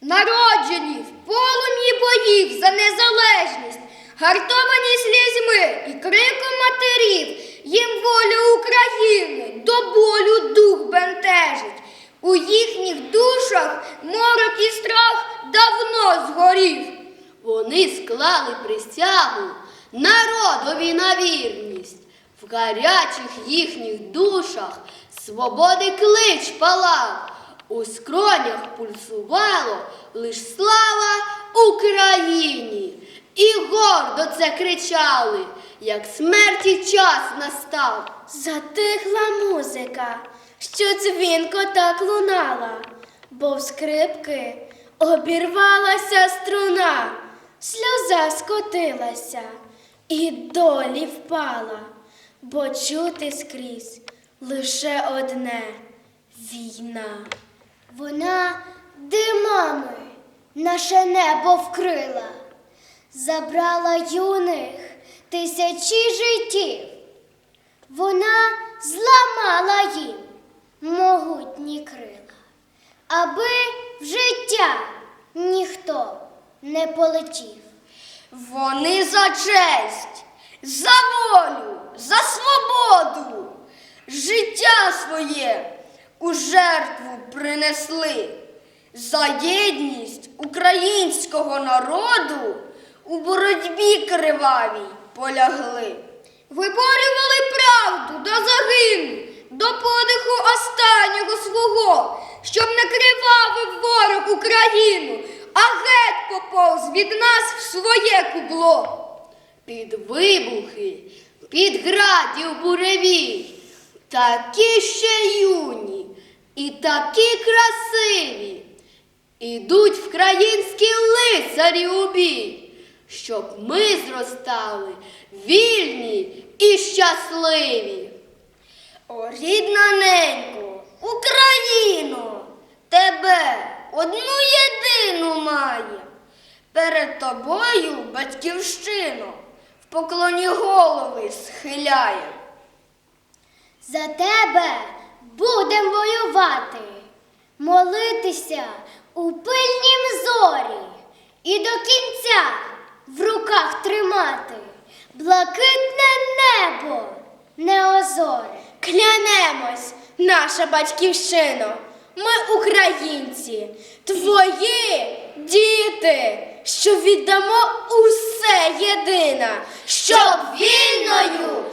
Народжені в полум'ї боїв за незалежність, гартовані слізьми і криком матерів, їм волю України до болю дух бентежить. У їхніх душах морок і страх давно згорів. Вони склали присягу народові на вірність. В гарячих їхніх душах свободи клич палав. У скронях пульсувало лиш слава Україні. І гордо це кричали, як смерті час настав. Затихла музика, що дзвінко так лунала, бо в скрипки обірвалася струна, сльоза скотилася і долі впала, бо чути скрізь лише одне війна. Вона димами наше небо вкрила, забрала юних тисячі життів. Вона зламала їм могутні крила, аби в життя ніхто не полетів. Вони за честь, за волю, за свободу, життя своє у жертву принесли, за єдність українського народу у боротьбі кривавій полягли. Виборювали правду до загину, до подиху останнього свого, щоб не кривавив ворог Україну, а геть поповз від нас в своє кубло. Під вибухи, під градів буревій, такі ще юні і такі красиві. Ідуть вкраїнські лицарі у бій, щоб ми зростали вільні і щасливі. О, рідна ненько, Україно, тебе одну єдину має. Перед тобою батьківщину в поклоні голови схиляє. За тебе будем воювати, молитися у пильнім зорі і до кінця в руках тримати блакитне небо, не озоре. Клянемось, наша батьківщино, ми українці, твої діти, що віддамо усе єдине, Щоб вільною.